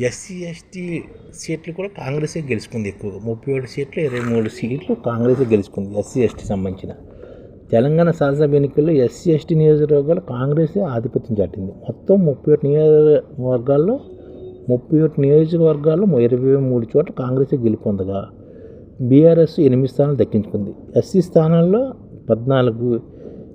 SC ST సీట్లు కూడా కాంగ్రెసే గెలుచుకుంది ఎక్కువ. ముప్పై ఏడు సీట్లు ఇరవై మూడు సీట్లు కాంగ్రెసే గెలుచుకుంది ఎస్సీ ఎస్టీ సంబంధించిన. తెలంగాణ శాసనసభ ఎన్నికల్లో ఎస్సీ ఎస్టీ నియోజకవర్గాలు కాంగ్రెసే ఆధిపత్యం చాటింది. మొత్తం ముప్పై ఒకటి నియోజకవర్గాల్లో ముప్పై ఒకటి నియోజకవర్గాల్లో ఇరవై మూడు చోట్ల కాంగ్రెసే గెలుపొందగా. బీఆర్ఎస్ ఎనిమిది స్థానాలు దక్కించుకుంది. ఎస్సీ స్థానాల్లో పద్నాలుగు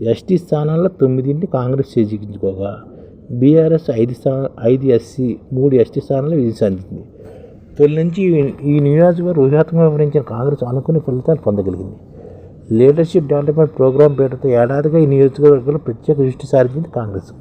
ఎస్టీ స్థానాల్లో తొమ్మిదింటి కాంగ్రెస్ చేజిక్కించుకోగా. బీఆర్ఎస్ ఐదు స్థా ఐదు ఎస్సీ మూడు ఎస్టీ స్థానాలు విజయం సాధించింది. తొలి నుంచి ఈ- నియోజకవర్గ నియోజకవర్గం వ్యూహాత్మకంగా వివరించిన కాంగ్రెస్ అనుకునే ఫలితాలు పొందగలిగింది. లీడర్షిప్ డెవలప్మెంట్ ప్రోగ్రాం పేరుతో ఏడాదిగా ఈ నియోజకవర్గంలో ప్రత్యేక దృష్టి సారించింది కాంగ్రెస్.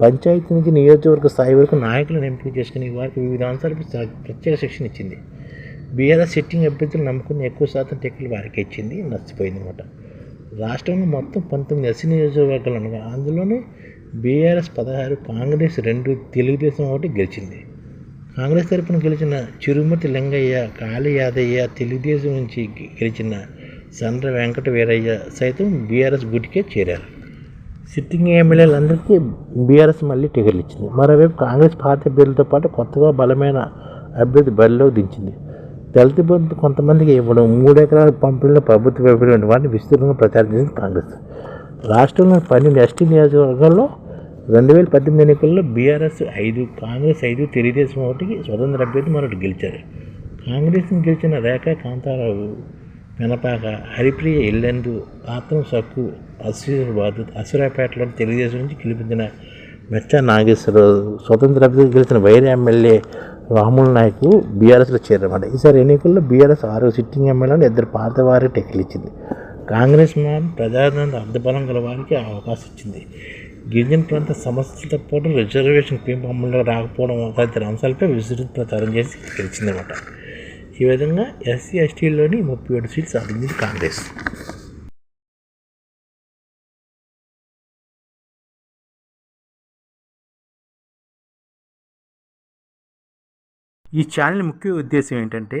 పంచాయతీ నుంచి నియోజకవర్గ స్థాయి వరకు నాయకులను ఎంపిక చేసుకుని వారికి వివిధ అంశాలపై ప్రత్యేక శిక్షణ ఇచ్చింది. బీఆర్ఎస్ సిట్టింగ్ అభ్యర్థులు నమ్ముకుని ఎక్కువ శాతం టికెట్లు వారికి ఇచ్చింది నచ్చిపోయింది అనమాట రాష్ట్రంలో మొత్తం పంతొమ్మిది ఎస్సీ నియోజకవర్గాలు అనగా అందులోనే బీఆర్ఎస్ పదహారు కాంగ్రెస్ రెండు తెలుగుదేశం ఒకటి గెలిచింది. కాంగ్రెస్ తరపున గెలిచిన చిరుమతి లింగయ్య కాళీ యాదయ్య తెలుగుదేశం నుంచి గెలిచిన చంద్ర వెంకట వీరయ్య సైతం బీఆర్ఎస్ గుటికే చేరారు. సిట్టింగ్ ఎమ్మెల్యేలందరికీ బీఆర్ఎస్ మళ్ళీ టికెట్లు ఇచ్చింది. మరోవైపు కాంగ్రెస్ పార్టీ అభ్యర్థులతో పాటు కొత్తగా బలమైన అభ్యర్థి బరిలో దించింది. దళిత బంధు కొంతమందికి ఇవ్వడం మూడు ఎకరాల పంపిణీలో ప్రభుత్వ వైపు వాటిని విస్తృతంగా ప్రచారం చేసింది కాంగ్రెస్. రాష్ట్రంలోని పన్నెండు ఎస్టీ నియోజకవర్గాల్లో రెండు వేల పద్దెనిమిది ఎన్నికల్లో బీఆర్ఎస్ ఐదు కాంగ్రెస్ ఐదు తెలుగుదేశం ఒకటికి స్వతంత్ర అభ్యర్థి మరొకటి గెలిచారు. కాంగ్రెస్ని గెలిచిన రేఖ కాంతారావు పెనపాక హరిప్రియ ఇల్లెందు ఆత్మ సక్కు అసీరాబాద్ అసురాపేటలో తెలుగుదేశం నుంచి గెలిపించిన మెచ్చా నాగేశ్వరరావు స్వతంత్ర అభ్యర్థి గెలిచిన వైర్ ఎమ్మెల్యే రాముల నాయకు బీఆర్ఎస్లో చేరమాట ఈసారి ఎన్నికల్లో బీఆర్ఎస్ ఆరు సిట్టింగ్ ఎమ్మెల్యేలను ఇద్దరు పాత వారికి టికెట్లు కాంగ్రెస్ మాత్రం ప్రజాదరణ అర్థబలం గల వారికి అవకాశం ఇచ్చింది. గిరిజన ప్రాంత సమస్యలతో పాటు రిజర్వేషన్ పెంపు అమల్లో రాకపోవడం తదితర అంశాలపై విస్తృత ప్రచారం చేసి గెలిచిందన్నమాట. ఈ విధంగా ఎస్సీ ఎస్టీలోని ముప్పై ఏడు సీట్లు సాధించింది కాంగ్రెస్. ఈ ఛానల్ ముఖ్య ఉద్దేశం ఏంటంటే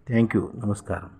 థ్యాంక్ యూ నమస్కారం